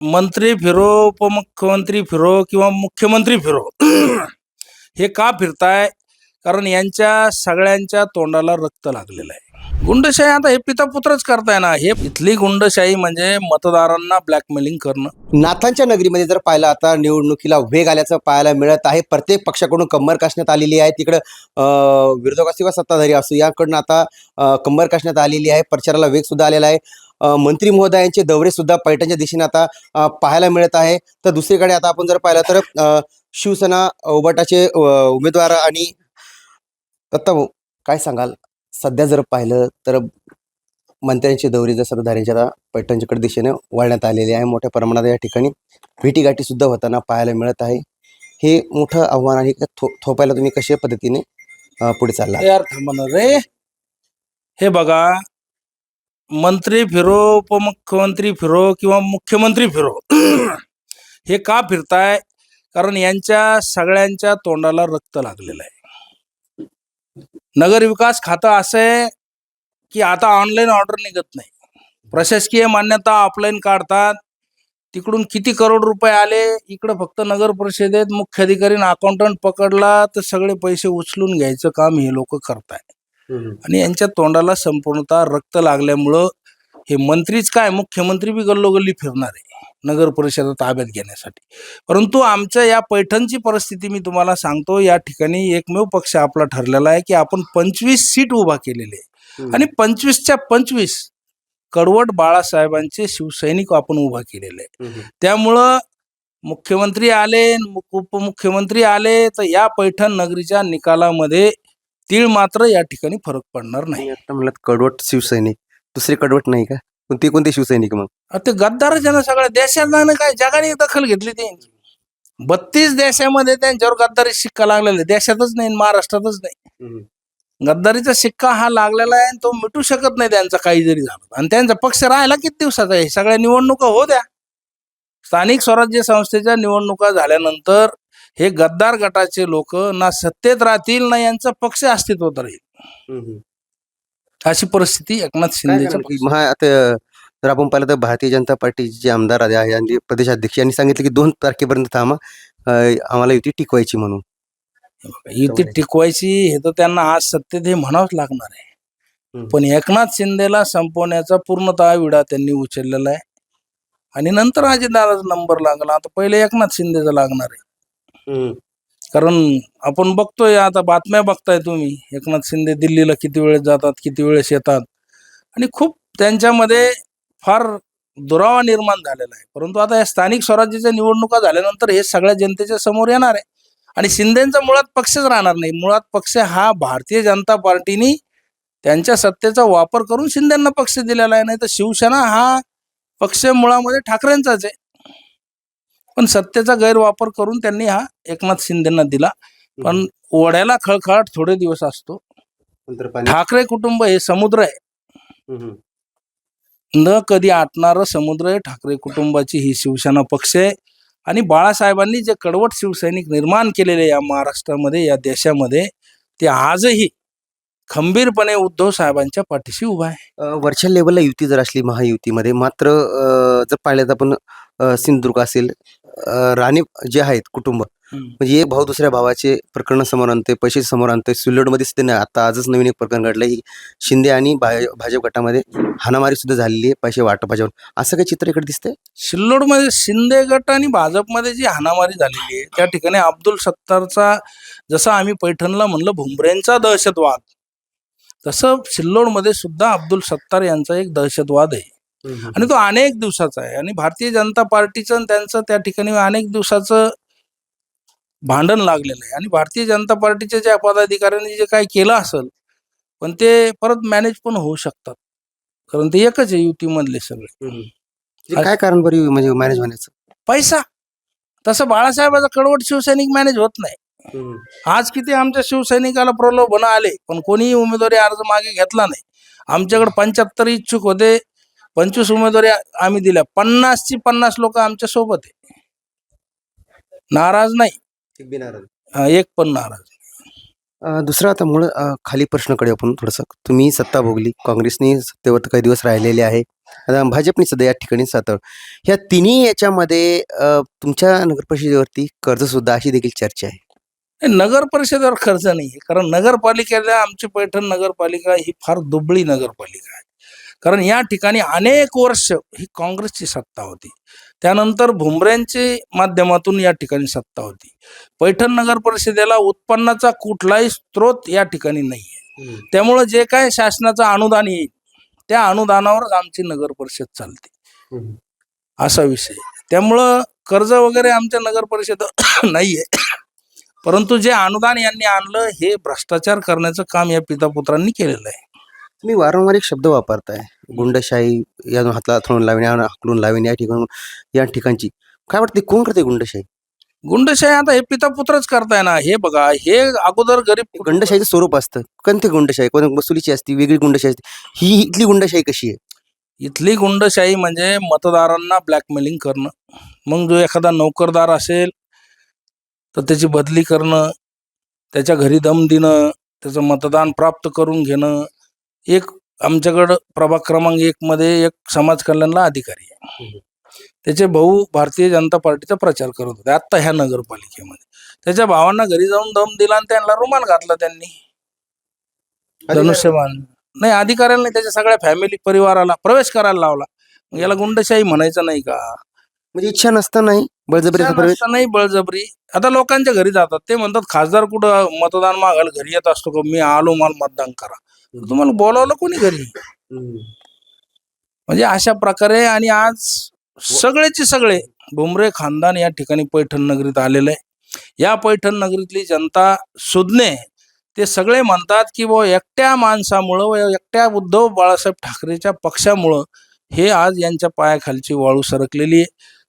मंत्री फिरो उपमुख्यमंत्री फिरो किंवा मुख्यमंत्री फिरो हे का फिरताय? कारण यांच्या सगळ्यांच्या तोंडाला रक्त लागलेलं आहे. गुंडशाही आता हे पितापुत्रच करताय ना. हे इथली गुंडशाही म्हणजे मतदारांना ब्लॅकमेलिंग करणं. नाथांच्या नगरीमध्ये जर पाहिलं आता निवडणुकीला वेग आल्याचं पाहायला मिळत आहे. प्रत्येक पक्षाकडून कंबर कसण्यात आलेली आहे. तिकडं विरोधक किंवा सत्ताधारी असो याकडनं आता कंबर कसण्यात आलेली आहे. प्रचाराला वेग सुद्धा आलेला आहे. मंत्री महोदयांचे दौरे सुद्धा पैठणच्या दिशेने आता पाहायला मिळत आहे. तर दुसरीकडे आता आपण जर पाहिलं तर शिवसेना उबाटाचे उमेदवार आणि दत्ता भाऊ काय सांगाल? सध्या जर पाहिलं तर मंत्र्यांची दौरी जर सत्ताधाऱ्यांच्या आता पैठणच्याकडे दिशेने वळण्यात आलेली आहे मोठ्या प्रमाणात या ठिकाणी भेटीगाठी सुद्धा होताना पाहायला मिळत आहे. हे मोठं आव्हान आहे का थो थोपायला तुम्ही कशा पद्धतीने पुढे चालला यार थांबणार रे. हे बघा मंत्री फिरो उपमुख्यमंत्री फिरो किंवा मुख्यमंत्री फिरो हे का फिरताय? कारण यांच्या सगळ्यांच्या तोंडाला रक्त लागलेलं आहे. नगर विकास खातं असं आहे की आता ऑनलाईन ऑर्डर निघत नाही. प्रशासकीय मान्यता ऑफलाईन काढतात. तिकडून किती करोड रुपये आले? इकडं फक्त नगर परिषदेत मुख्याधिकारीने अकाउंटंट पकडला तर सगळे पैसे उचलून घ्यायचं काम हे लोक करताय आणि यांच्या तोंडाला संपूर्णतः रक्त लागल्यामुळं हे मंत्रीच काय? मुख्यमंत्री बी गल्लोगल्ली फिरणार आहे नगर परिषदा ताब्यात घेण्यासाठी. परंतु आमच्या या पैठणची परिस्थिती मी तुम्हाला सांगतो या ठिकाणी एकमेव पक्ष आपला ठरलेला आहे की आपण पंचवीस सीट उभा केलेले आहे. आणि पंचवीसच्या पंचवीस कडवट बाळासाहेबांचे शिवसैनिक आपण उभा केलेले आहे त्यामुळं मुख्यमंत्री आले उपमुख्यमंत्री आले तर या पैठण नगरीच्या निकालामध्ये तीळ मात्र या ठिकाणी फरक पडणार नाही. आणि आता म्हणलं कडवट शिवसैनिक दुसरे कडवट नाही का? पण ते कोणते शिवसैनिक मग? आता ते गद्दारच आहे ना सगळ्या. देशात काय जगाने दखल घेतली त्यांची. बत्तीस देशामध्ये त्यांच्यावर गद्दारी शिक्का लागलेला आहे. देशातच नाही महाराष्ट्रातच नाही. गद्दारीचा शिक्का हा लागलेला आहे आणि तो मिटू शकत नाही त्यांचा काही जरी झालं. आणि त्यांचा पक्ष राहिला किती दिवसाचा आहे? सगळ्या निवडणुका हो द्या. स्थानिक स्वराज्य संस्थेच्या निवडणुका झाल्यानंतर हे गद्दार गटाचे लोक ना सत्तेत राहतील ना यांचा पक्ष अस्तित्वात राहील. अशी परिस्थिती एकनाथ आता जर आपण पाहिलं तर भारतीय जनता पार्टीचे जे आमदार आहे आणि प्रदेशाध्यक्ष यांनी सांगितलं की दोन तारखेपर्यंत थांबा आम्हाला युती टिकवायची म्हणून. युती टिकवायची हे तर त्यांना आज सत्तेत हे म्हणावंच लागणार आहे. पण एकनाथ शिंदेला संपवण्याचा पूर्णतः विडा त्यांनी उचललेला आहे. आणि नंतर अजितदादाचा नंबर लागला आता पहिले एकनाथ शिंदेचा लागणार आहे. कारण आपण बघतोय आता बातम्या बघताय तुम्ही. एकनाथ शिंदे दिल्लीला किती वेळेस जातात किती वेळेस येतात. आणि खूप त्यांच्यामध्ये फार दुरावा निर्माण झालेला आहे. परंतु आता या स्थानिक स्वराज्याच्या निवडणुका झाल्यानंतर हे सगळ्या जनतेच्या समोर येणार आहे. आणि शिंदेचा मुळात पक्षच राहणार नाही. मुळात पक्ष हा भारतीय जनता पार्टीने त्यांच्या सत्तेचा वापर करून शिंदेना पक्ष दिलेला आहे. नाही तर शिवसेना हा पक्ष मुळामध्ये ठाकरेंचाच आहे. पण सत्तेचा गैरवापर करून त्यांनी हा एकनाथ शिंदेना दिला. पण ओढ्याला खळखळाट थोडे दिवस असतो. नंतर पाणी ठाकरे कुटुंब हे समुद्र आहे. न कधी आटणारं समुद्र आहे. ठाकरे कुटुंबाची ही शिवसेना पक्ष आहे. आणि बाळासाहेबांनी जे कडवट शिवसैनिक निर्माण केलेले या महाराष्ट्रामध्ये या देशामध्ये ते आजही खंबीरपणे उद्धव साहेबांच्या पाठीशी उभा आहे. वरच्या लेवलला युती जर असली महायुतीमध्ये मात्र अ, जर पाहिलं तर आपण सिंधुदुर्ग असेल अ, राणे जे आहेत कुटुंब म्हणजे एक भाऊ दुसऱ्या भावाचे प्रकरण समोर आणते पैसे समोर आणते सिल्लोडमध्ये सुद्धा नाही आता आजच नवीन एक प्रकरण घडलं की शिंदे आणि भा- भाजप गटामध्ये हाणामारी सुद्धा झालेली आहे पैसे वाटपाच्यावर असं काही चित्र इकडे दिसतंय? सिल्लोडमध्ये शिंदे गट आणि भाजपमध्ये जी हाणामारी झालेली आहे त्या ठिकाणी अब्दुल सत्तारचा जसं आम्ही पैठणला म्हणलं भुमरेंचा दहशतवाद. तसं सिल्लोडमध्ये सुद्धा अब्दुल सत्तार यांचा एक दहशतवाद आहे. आणि तो अनेक दिवसाचा आहे. आणि भारतीय जनता पार्टीचं आणि त्यांचं त्या ठिकाणी अनेक दिवसाचं भांडण लागलेलं आहे. आणि भारतीय जनता पार्टीच्या ज्या पदाधिकाऱ्यांनी जे काही केलं असेल पण ते परत मॅनेज पण होऊ शकतात. कारण ते एकच आहे युतीमधले सगळे. म्हणजे काय कारण बरी म्हणजे मॅनेज होण्याचं? पैसा. तसं बाळासाहेबाचा कडवट शिवसैनिक मॅनेज होत नाही. आज किती आमच्या शिवसैनिकाला प्रलोभन आले पण कोणीही उमेदवारी अर्ज मागे घेतला नाही. आमच्याकडे पंच्याहत्तर इच्छुक होते पंचवीस उमेदवारी आम्ही दिल्या. पन्नासची पन्नास लोक आमच्यासोबत आहे. नाराज नाही. एक पण नाराज अ, दुसरा आता मुळ अ, खाली प्रश्नाकडे आपण थोडंसं तुम्ही सत्ता भोगली काँग्रेसने सत्तेवर काही दिवस राहिलेले आहे आता भाजपने सध्या या ठिकाणी सातार. ह्या तिन्ही याच्यामध्ये अ, तुमच्या नगर परिषदेवरती कर्ज सुद्धा अशी देखील चर्चा आहे? नगर परिषदेवर खर्च नाही आहे कारण नगरपालिकेला आमची पैठण नगरपालिका ही फार दुबळी नगरपालिका आहे. कारण या ठिकाणी अनेक वर्ष ही काँग्रेसची सत्ता होती. त्यानंतर भुमऱ्यांच्या माध्यमातून या ठिकाणी सत्ता होती. पैठण नगर परिषदेला उत्पन्नाचा कुठलाही स्रोत या ठिकाणी नाही आहे त्यामुळं जे काय शासनाचं अनुदान येईल त्या अनुदानावरच आमची नगर परिषद चालते. असा विषय. त्यामुळं कर्ज वगैरे आमच्या नगर परिषद नाहीये. परंतु जे अनुदान यांनी आणलं हे भ्रष्टाचार करण्याचं काम या पिता पुत्रांनी केलेलं आहे. तुम्ही वारंवार एक शब्द वापरताय. गुंडशाही या हातला थोडून लावणे हाकलून लावणे या ठिकाण या ठिकाणची. काय वाटते कोण करते गुंडशाही? गुंडशाही आता हे पिता पुत्रच करताय ना. हे बघा हे अगोदर गरीब गुंडशाहीचं स्वरूप असतं. कोणती गुंडशाही? कोण वसुलीची असते वेगळी गुंडशाही असते. ही इथली गुंडशाही कशी आहे? इथली गुंडशाही म्हणजे मतदारांना ब्लॅकमेलिंग करणं. मग जो एखादा नोकरदार असेल तर त्याची बदली करणं त्याच्या घरी दम देणं त्याचं मतदान प्राप्त करून घेणं एक आमच्याकडं प्रभाग क्रमांक एक मध्ये एक समाज कल्याणला अधिकारी आहे. त्याचे भाऊ भारतीय जनता पार्टीचा प्रचार करत होते. आत्ता ह्या नगरपालिकेमध्ये. त्याच्या भावांना घरी जाऊन दम दिला आणि त्यांना रुमाल घातला त्यांनी. धनुष्यबाण. नाही अधिकाऱ्याला नाही त्याच्या सगळ्या फॅमिली परिवाराला प्रवेश करायला लावला. मग याला गुंडशाही म्हणायचं नाही का? म्हणजे इच्छा नसतानाही प्रवेश असं नाही बळजबरी. आता लोकांच्या घरी जातात. ते म्हणतात खासदार कुठं मतदान मागायला घरी येत असतो का? मी आलो मला मतदान करा. तुम्हाला बोलावलं कोणी घरी? म्हणजे अशा प्रकारे आणि आज सगळेचे सगळे भुमरे खानदान या ठिकाणी पैठण नगरीत आलेलं. आहे या पैठण नगरीतली जनता सुज्ञे ते सगळे म्हणतात की व एकट्या माणसामुळं व एकट्या उद्धव बाळासाहेब ठाकरेच्या पक्षामुळं हे आज यांच्या पायाखालची वाळू सरकलेली आहे.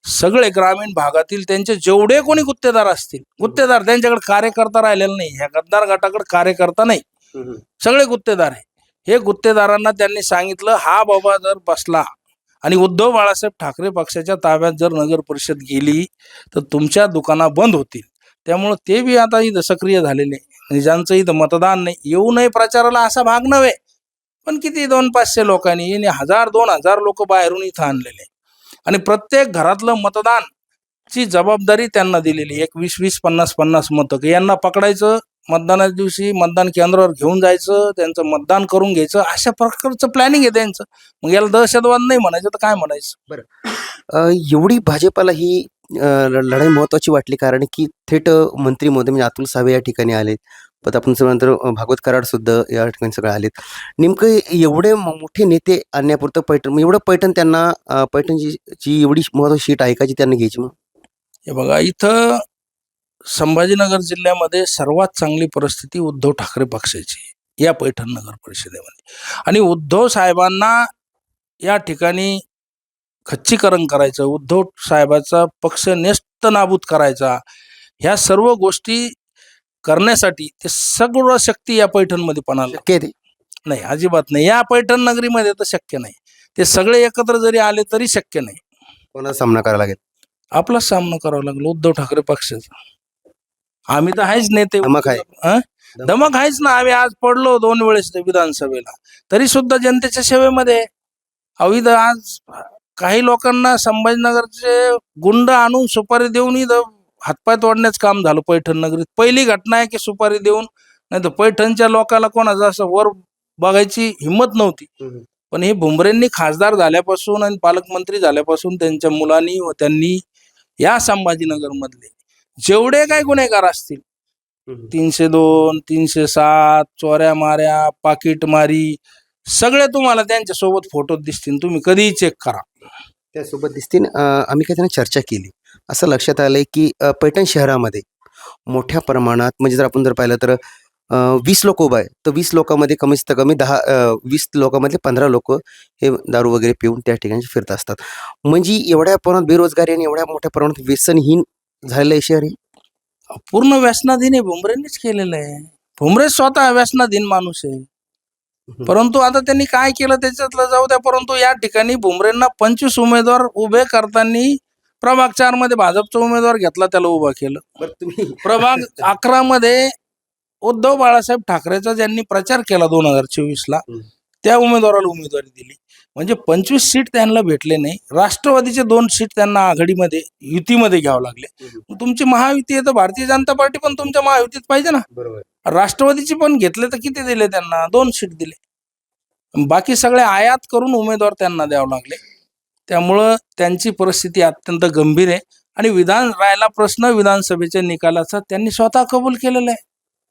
सगळे ग्रामीण भागातील त्यांचे जेवढे कोणी गुत्तेदार असतील गुत्तेदार त्यांच्याकडे कार्यकर्ता राहिलेला नाही ह्या गद्दार गटाकडे कार्यकर्ता नाही. सगळे गुत्तेदार आहे हे गुत्तेदारांना त्यांनी सांगितलं हा बाबा जर बसला आणि उद्धव बाळासाहेब ठाकरे पक्षाच्या ताब्यात जर नगर परिषद गेली तर तुमच्या दुकाना बंद होतील. त्यामुळं ते बी आता इथं सक्रिय झालेले आहे. ज्यांचं इथं मतदान नाही येऊ नये प्रचाराला असा भाग नव्हे. पण किती दोन पाचशे लोकांनी आणि हजार दोन हजार लोक बाहेरून इथं आणलेले आणि प्रत्येक घरातलं मतदान ची जबाबदारी त्यांना दिलेली आहे. एक वीस वीस पन्नास पन्नास मतं. यांना पकडायचं मतदानाच्या दिवशी मतदान केंद्रावर घेऊन जायचं त्यांचं मतदान करून घ्यायचं अशा प्रकारचं प्लॅनिंग आहे त्यांचं. मग याला दहशतवाद नाही म्हणायचं तर काय म्हणायचं? अ, एवढी भाजपाला ही लढाई महत्वाची वाटली कारण की थेट मंत्री महोदय म्हणजे अतुल सावे या ठिकाणी आलेत. पण आपण नंतर भागवत कराड सुद्धा या ठिकाणी सगळे आलेत. नेमकं एवढे मोठे नेते आणण्यापुरतं पैठण एवढं पैठण त्यांना पैठणची जी एवढी महत्वाची सीट आहे का जी त्यांना घ्यायची मग? हे बघा इथं संभाजीनगर जिल्ह्यामध्ये सर्वात चांगली परिस्थिती उद्धव ठाकरे पक्षाची या पैठण नगर परिषदेमध्ये. आणि उद्धव साहेबांना या ठिकाणी खच्चीकरण करायचं उद्धव साहेबाचा पक्ष नेस्त नाबूद करायचा ह्या सर्व गोष्टी करण्यासाठी ते सगळं शक्ती या पैठणमध्ये पणाला नाही अजिबात नाही. या पैठण नगरीमध्ये तर शक्य नाही. ते सगळे एकत्र जरी आले तरी शक्य नाही. कोणाचा सामना करावा लागेल? आपलाच सामना करावा लागला उद्धव ठाकरे पक्षाचा. आम्ही तर आहेच नेते धमक आहे. हं? धमक आहेच ना आम्ही आज पडलो दोन वेळेस विधानसभेला तरी सुद्धा जनतेच्या सेवेमध्ये आहे. अहो इथं आज काही लोकांना संभाजीनगरचे गुंड आणून सुपारी देऊन इथं हातपाय तोडण्याचं काम झालं पैठण नगरीत पहिली घटना आहे की सुपारी देऊन नाही तर पैठणच्या लोकांना कोणाचं असं वर बघायची हिंमत नव्हती पण हे भुमरेंनी खासदार झाल्यापासून आणि पालकमंत्री झाल्यापासून त्यांच्या मुलांनी व त्यांनी या संभाजीनगर मधले जेवढे काही गुन्हेगार असतील तीनशे दोन तीनशे सात चोऱ्या माऱ्या पाकिटमारी सगळे तुम्हाला त्यांच्यासोबत फोटो दिसतील. तुम्ही कधीही चेक करा. त्यासोबत दिसतील. आम्ही काही त्यांना चर्चा केली. असं लक्षात आलंय की पैठण शहरामध्ये मोठ्या प्रमाणात म्हणजे जर आपण जर पाहिलं तर वीस लोक उभं आहे. तर वीस लोकांमध्ये कमीत कमी दहा वीस लोकांमधले पंधरा लोक हे दारू वगैरे पिऊन त्या ठिकाणी फिरत असतात. म्हणजे एवढ्या प्रमाणात बेरोजगारी आणि एवढ्या मोठ्या प्रमाणात व्यसनहीन झालेलं आहे शहर? पूर्ण व्यसनाधीन हे भुमरेंनीच केलेलं आहे. भुमरे स्वतः व्यसनाधीन माणूस आहे. परंतु आता त्यांनी काय केलं त्याच्यातलं जाऊ द्या परंतु या ठिकाणी भुमरेंना पंचवीस उमेदवार उभे करताना प्रभाग चारमध्ये भाजपचा उमेदवार घेतला त्याला उभा केलं. प्रभाग अकरा मध्ये उद्धव बाळासाहेब ठाकरेचा ज्यांनी प्रचार केला दोन हजार चोवीस ला. त्या उमेदवाराला उमेदवारी दिली. म्हणजे पंचवीस सीट त्यांना भेटले नाही. राष्ट्रवादीचे दोन सीट त्यांना आघाडीमध्ये युतीमध्ये घ्यावं लागले. तुमची महायुती आहे तर भारतीय जनता पार्टी पण तुमच्या महायुतीत पाहिजे ना. बरोबर राष्ट्रवादीची पण घेतले तर किती दिले त्यांना? दोन सीट दिले. बाकी सगळे आयात करून उमेदवार त्यांना द्यावं लागले. त्यामुळं त्यांची परिस्थिती अत्यंत गंभीर आहे. आणि विधान राहिला प्रश्न विधानसभेच्या निकालाचा त्यांनी स्वतः कबूल केलेला आहे.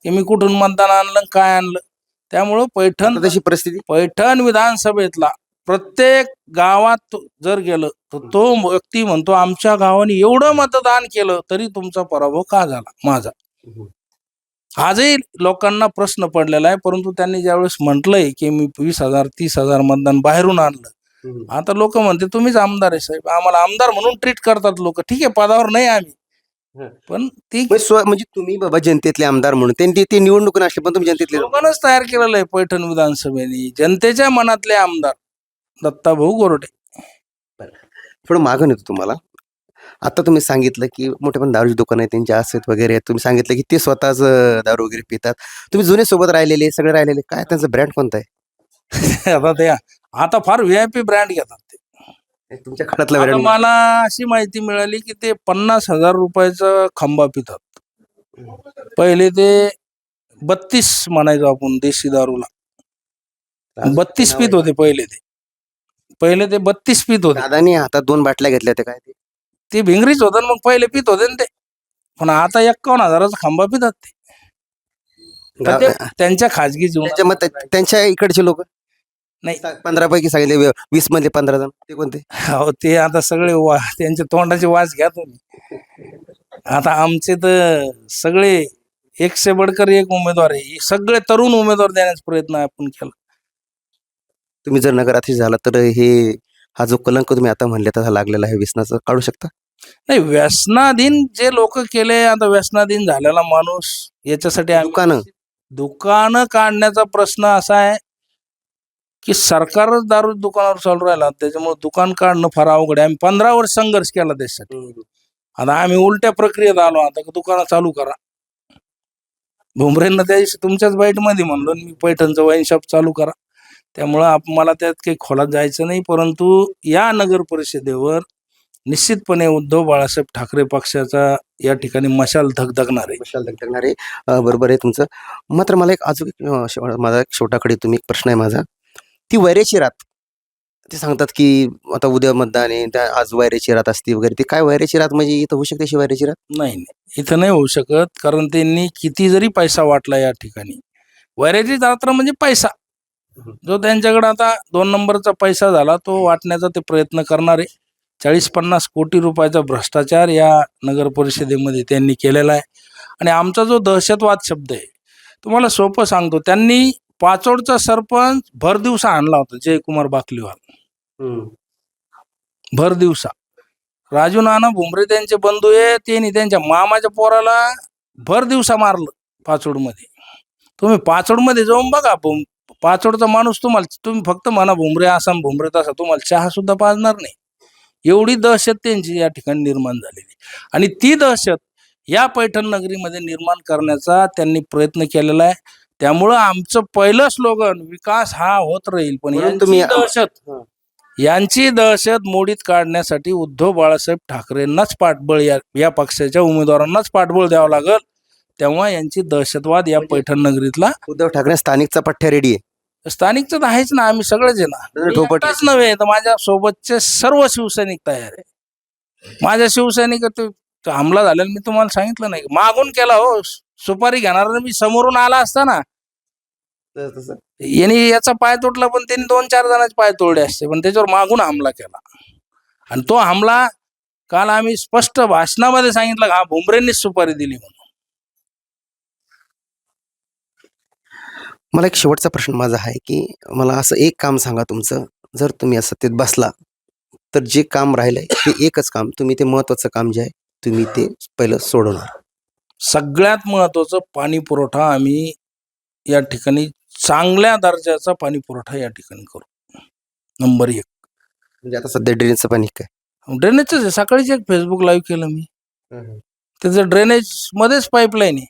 की मी कुठून मतदान आणलं आणि काय आणलं? त्यामुळं पैठण तशी परिस्थिती? पैठण विधानसभेतला प्रत्येक गावात जर गेलं तर तो व्यक्ती म्हणतो आमच्या गावाने एवढं मतदान केलं तरी तुमचा पराभव का झाला? माझा. आजही लोकांना प्रश्न पडलेला आहे परंतु त्यांनी ज्यावेळेस म्हटलंय की मी वीस हजार तीस हजार मतदान बाहेरून आणलं. आता लोक म्हणते तुम्हीच आमदार आहे साहेब आम्हाला आमदार म्हणून ट्रीट करतात लोक. ठीक आहे पदावर नाही आम्ही. पण ती म्हणजे तुम्ही बाबा जनतेतले आमदार म्हणून त्यांनी ते निवडणूक असले पण तुम्ही जनतेतले लोकांनाच तयार केलेलं आहे पैठण विधानसभेने. जनतेच्या मनातले आमदार. दत्ताभाऊ गोरडे थोडं मागं येतो तुम्हाला. आता तुम्ही सांगितलं की मोठे पण दारूची दुकान आहे त्यांचे असत वगैरे आहेत. तुम्ही सांगितलं की ते स्वतःच दारू वगैरे पितात. तुम्ही जुने सोबत राहिलेले सगळे राहिलेले काय त्यांचा ब्रँड कोणता आहे? आता ते आता फार व्ही आय पी ब्रँड घेतात ते. तुमच्या काळातला आता ब्रँड मला अशी माहिती मिळाली की ते पन्नास हजार रुपयाचा खंबा पितात. पहिले ते बत्तीस म्हणायचो आपण देशी दारूला. बत्तीस पित होते पहिले ते. पहिले ते बत्तीस पित होते. दादानी हातात दोन बाटल्या घेतल्या ते काय ते? ते भिंगरीच होतं मग पहिले पित होते ना ते. पण आता एक्कावन्न हजाराचा खांबा पितात ते. तर ते त्यांच्या खाजगी त्यांच्या त्या- त्यांच्या इकडचे लोक? नाही. पंधरा पैकी सांगितले वीस मधले पंधरा जण. ते कोणते? हो ते आता सगळे वा त्यांच्या तोंडाचे वास घ्या तुम्ही. आता आमचे तर सगळे एकशे बडकर एक उमेदवार आहे. हे सगळे तरुण उमेदवार देण्याचा प्रयत्न आपण केला. तुम्ही जर नगराधीश झाला तर हे हा जो कलंक तुम्ही आता म्हणले तसा लागलेला आहे व्यसनाचा काढू शकता? नाही व्यसनाधीन जे लोक केले आता व्यसनाधीन झालेला माणूस याच्यासाठी दुकानं. दुकानं काढण्याचा प्रश्न असा आहे की सरकारच दारू दुकानावर चालू राहिला त्याच्यामुळे दुकान काढणं फार अवघड आहे. आम्ही पंधरा वर्ष संघर्ष केला त्याच्यासाठी आता आम्ही उलट्या प्रक्रियेत आलो आता दुकानं चालू करा. भुमरेंना त्या दिवशी तुमच्याच बाईटमध्ये म्हणलो आणि मी पैठणचं वाईन शॉप चालू करा. त्यामुळं आप- मला त्यात काही खोलात जायचं नाही परंतु या नगर परिषदेवर निश्चितपणे उद्धव बाळासाहेब ठाकरे पक्षाचा या ठिकाणी मशाल धगधगणार आहे. विशाल धगधगणारे अं, बरोबर आहे तुमचं. मात्र मला एक अजून एक, अं, शेव- माझा एक छोटाकडे तुम्ही एक प्रश्न आहे माझा. ती वैऱ्याची रात ते सांगतात की आता उद्या मतदान आहे त्या आज वैऱ्याची रात असते वगैरे ते काय वैऱ्याची रात म्हणजे इथं होऊ शकते अशी वैऱ्याची रात? नाही नाही. इथं नाही होऊ शकत कारण त्यांनी किती जरी पैसा वाटला या ठिकाणी. वैराची रात्र म्हणजे पैसा. जो त्यांच्याकडे आता दोन नंबरचा पैसा झाला तो वाटण्याचा ते प्रयत्न करणार चाळीस पन्नास कोटी रुपयाचा भ्रष्टाचार या नगर परिषदेमध्ये त्यांनी केलेला आहे. आणि आमचा जो दहशतवाद शब्द आहे तुम्हाला सोपं सांगतो त्यांनी पाचोडचा सरपंच भर दिवसा आणला होता जयकुमार बाकलीवाल भर दिवसा. राजू नाना भुमरे त्यांचे बंधू आहे त्यांनी त्यांच्या मामाच्या पोराला भर दिवसा मारलं पाचोडमध्ये. तुम्ही पाचोडमध्ये जाऊन बघा पाचोडचा माणूस तुम्हाला तुम्ही फक्त म्हणा भुमरे आसाम भुमरे तसा तुम्हाला चहा सुद्धा पाजणार नाही. एवढी दहशत त्यांची या ठिकाणी निर्माण झालेली. आणि ती दहशत या पैठण नगरीमध्ये निर्माण करण्याचा त्यांनी प्रयत्न केलेला आहे. त्यामुळं आमचं पहिलं स्लोगन विकास हा होत राहील पण यांची दहशत. यांची दहशत मोडीत काढण्यासाठी उद्धव बाळासाहेब ठाकरेंनाच पाठबळ या या पक्षाच्या उमेदवारांनाच पाठबळ द्यावं लागल. तेव्हा यांची दहशतवाद या म्हणजे- पैठण नगरीतला उद्धव ठाकरे स्थानिकचा पठ्ठ्या रेडी आहे. स्थानिकचं तर आहेच ना आम्ही सगळेच आहे ना. मी ठोपट एकटाच नव्हे तर माझ्या सोबतचे सर्व शिवसैनिक तयार आहे. माझ्या शिवसैनिक तो तो हमला झालेला मी तुम्हाला सांगितलं नाही. मागून केला हो सुपारी घेणार मी समोरून आला असता ना. यांनी याचा पाय तुटला पण त्यांनी दोन चार जणांचे पाय तोडले असते पण त्याच्यावर मागून हमला केला. आणि तो हमला काल आम्ही स्पष्ट भाषणामध्ये सांगितलं का हा भुमरेंनीच सुपारी दिली म्हणून. मला एक शेवटचा प्रश्न माझा आहे की मला असं एक काम सांगा तुमचं. जर तुम्ही या सत्तेत बसला तर जे काम राहिलंय ते एकच काम तुम्ही ते महत्वाचं काम जे आहे तुम्ही ते पहिलं सोडवणार. सगळ्यात महत्वाचं पाणी पुरवठा आम्ही या ठिकाणी चांगल्या दर्जाचा पाणी पुरवठा या ठिकाणी करू. नंबर एक. म्हणजे आता सध्या ड्रेनेजचं पाणी काय? ड्रेनेजच आहे. सकाळीच एक फेसबुक लाईव्ह केलं मी. त्याचं ड्रेनेज मध्येच पाईपलाईन आहे.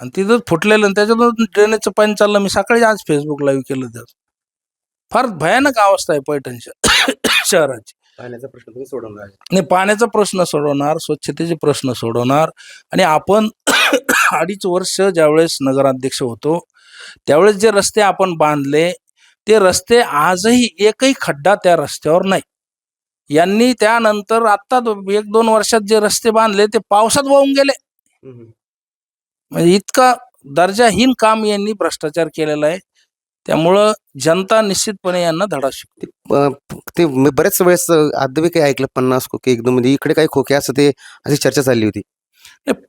आणि तिथंच फुटलेलं आणि त्याच्यातून ड्रेनेजचं पाणी चाललं मी सकाळी आज फेसबुक लाईव्ह केलं त्याचं फार भयानक अवस्था आहे पैठण श- शहराची. पाण्याचा प्रश्न तुम्ही सोडवणार. आणि पाण्याचा प्रश्न सोडवणार स्वच्छतेचे प्रश्न सोडवणार आणि आपण अडीच वर्ष ज्यावेळेस नगराध्यक्ष होतो त्यावेळेस जे रस्ते आपण बांधले ते रस्ते आजही एकही खड्डा त्या रस्त्यावर नाही. यांनी त्यानंतर आत्ता एक दोन वर्षात जे रस्ते बांधले ते पावसात वाहून गेले. म्हणजे इतका दर्जाहीन काम यांनी भ्रष्टाचार केलेला आहे. त्यामुळं जनता निश्चितपणे यांना धडा शिकते ते मी बऱ्याच वेळेस आधी काही ऐकलं पन्नास खोके एकदम म्हणजे इकडे काही खोके असं ते अशी चर्चा चालली होती.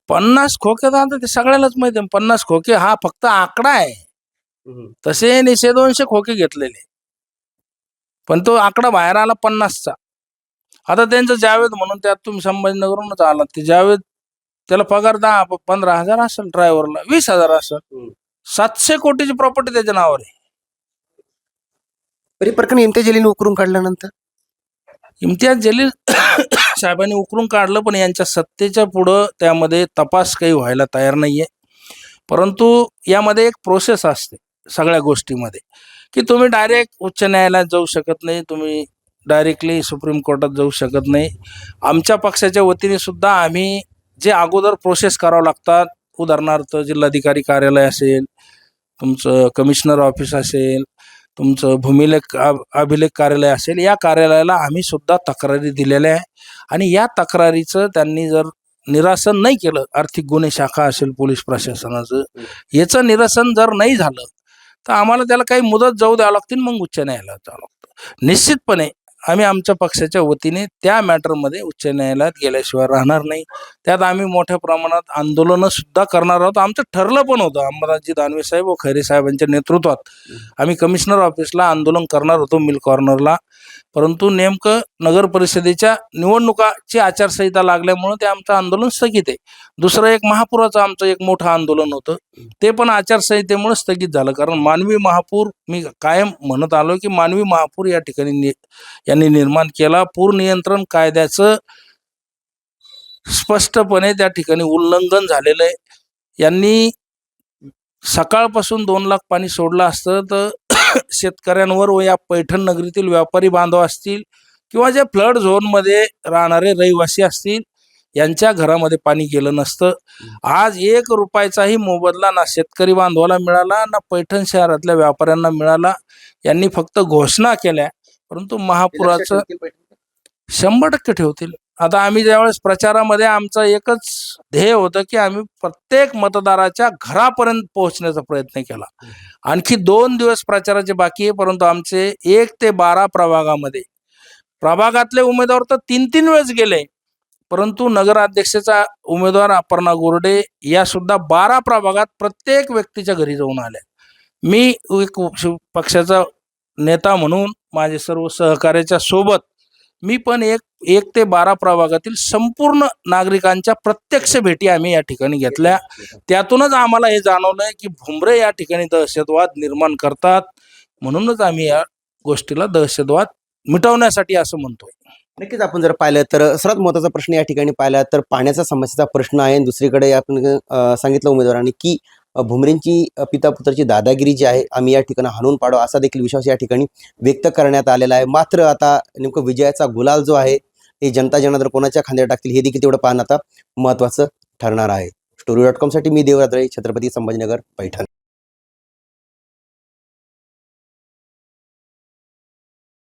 पन्नास खोके तर आता ते सगळ्यालाच माहिती आहे. पन्नास खोके हा फक्त आकडा आहे. तसे निशे दोनशे खोके घेतलेले पण तो आकडा बाहेर आला पन्नासचा. आता त्यांचं जावेद म्हणून त्यात तुम्ही संभाजीनगरहूनच आलात. ते जावेद त्याला पगार दहा प- पंधरा हजार असेल ड्रायव्हरला वीस हजार असेल. सातशे कोटीची प्रॉपर्टी त्याच्या नावावर आहे. तरी प्रकरण इम्तियाज जलील उकरून काढल्यानंतर? इम्तियाज जलील साहेबांनी उकरून काढलं पण यांच्या सत्तेच्या पुढं त्यामध्ये तपास काही व्हायला तयार नाहीये. परंतु यामध्ये एक प्रोसेस असते सगळ्या गोष्टीमध्ये की तुम्ही डायरेक्ट उच्च न्यायालयात जाऊ शकत नाही तुम्ही डायरेक्टली सुप्रीम कोर्टात जाऊ शकत नाही. आमच्या पक्षाच्या वतीने सुद्धा आम्ही जे अगोदर प्रोसेस करावं लागतात उदाहरणार्थ जिल्हाधिकारी कार्यालय असेल तुमचं कमिशनर ऑफिस असेल तुमचं भूमिलेख अभिलेख कार्यालय असेल या कार्यालयाला आम्ही सुद्धा तक्रारी दिलेल्या आहे आणि या तक्रारीचं त्यांनी जर निरासन नाही केलं आर्थिक गुन्हे शाखा असेल पोलीस प्रशासनाचं याचं निरसन जर नाही झालं तर आम्हाला त्याला काही मुदत जाऊ द्यावं लागतील मग उच्च न्यायालयात जावं लागतं. निश्चितपणे आम्ही आमच्या पक्षाच्या वतीने त्या मॅटरमध्ये उच्च न्यायालयात गेल्याशिवाय राहणार नाही. त्यात आम्ही मोठ्या प्रमाणात आंदोलनं सुद्धा करणार आहोत. आमचं ठरलं पण होतं. अंबादासजी दानवे साहेब व खैरे साहेबांच्या नेतृत्वात आम्ही कमिशनर ऑफिसला आंदोलन करणार होतो मिल कॉर्नरला. परंतु नेमकं नगर परिषदेच्या निवडणुकाची आचारसंहिता लागल्यामुळं ते आमचं आंदोलन स्थगित आहे. दुसरं एक महापुराचं आमचं एक मोठं आंदोलन होतं. ते पण आचारसंहितेमुळे स्थगित झालं. कारण मानवी महापूर मी कायम म्हणत आलो की मानवी महापूर या ठिकाणी यांनी निर्माण केला. पूर नियंत्रण कायद्याचं स्पष्टपणे त्या ठिकाणी उल्लंघन झालेलं आहे. यांनी सकाळपासून दोन लाख पाणी सोडलं असतं तर शेतकऱ्यांवर व या पैठण नगरीतील व्यापारी बांधव असतील किंवा जे फ्लड झोनमध्ये राहणारे रहिवासी असतील यांच्या घरामध्ये पाणी गेलं नसतं. आज एक रुपयाचाही मोबदला ना शेतकरी बांधवाला मिळाला ना पैठण शहरातल्या व्यापाऱ्यांना मिळाला. यांनी फक्त घोषणा केल्या. परंतु महापुराचं शंभर टक्के ठेवतील. आता आम्ही ज्यावेळेस प्रचारामध्ये आमचं एकच ध्येय होतं की आम्ही प्रत्येक मतदाराच्या घरापर्यंत पोहोचण्याचा प्रयत्न केला. आणखी दोन दिवस प्रचाराचे बाकी आहे परंतु आमचे एक ते बारा प्रभागामध्ये. प्रभागातले उमेदवार तर तीन तीन वेळेस गेले. परंतु नगराध्यक्षाचा उमेदवार अपर्णा गोरडे या सुद्धा बारा प्रभागात प्रत्येक व्यक्तीच्या घरी जाऊन आल्या. मी एक पक्षाचा नेता म्हणून माझे सर्व सहकार्याच्या सोबत मी पण एक एक ते बारा प्रभागातील संपूर्ण नागरिकांच्या प्रत्यक्ष भेटी आम्ही या ठिकाणी घेतल्या. त्यातूनच आम्हाला हे जाणवलंय की भुमरे या ठिकाणी दहशतवाद निर्माण करतात. म्हणूनच आम्ही या गोष्टीला दहशतवाद मिटवण्यासाठी असं म्हणतोय. नक्कीच आपण जर पाहिलं तर सर्वात महत्त्वाचा प्रश्न या ठिकाणी पाहिला तर पाण्याचा समस्येचा प्रश्न आहे. दुसरीकडे आपण सांगितलं उमेदवारांनी की भुमरेंची पितापुत्राची पिता पुत्राची दादागिरी जी आहे आम्ही या ठिकाणी हाणून पाडू असा देखील विश्वास या ठिकाणी व्यक्त करण्यात आलेला आहे. मात्र आता नेमकं विजयाचा गुलाल जो आहे हे जनता जनार्दन कोणाच्या खांद्यावर टाकतील हे देखील तेवढं पाहणं आता महत्त्वाचं ठरणार आहे. स्टोरी डॉट कॉमसाठी मी देवराद्रे छत्रपती संभाजीनगर पैठण.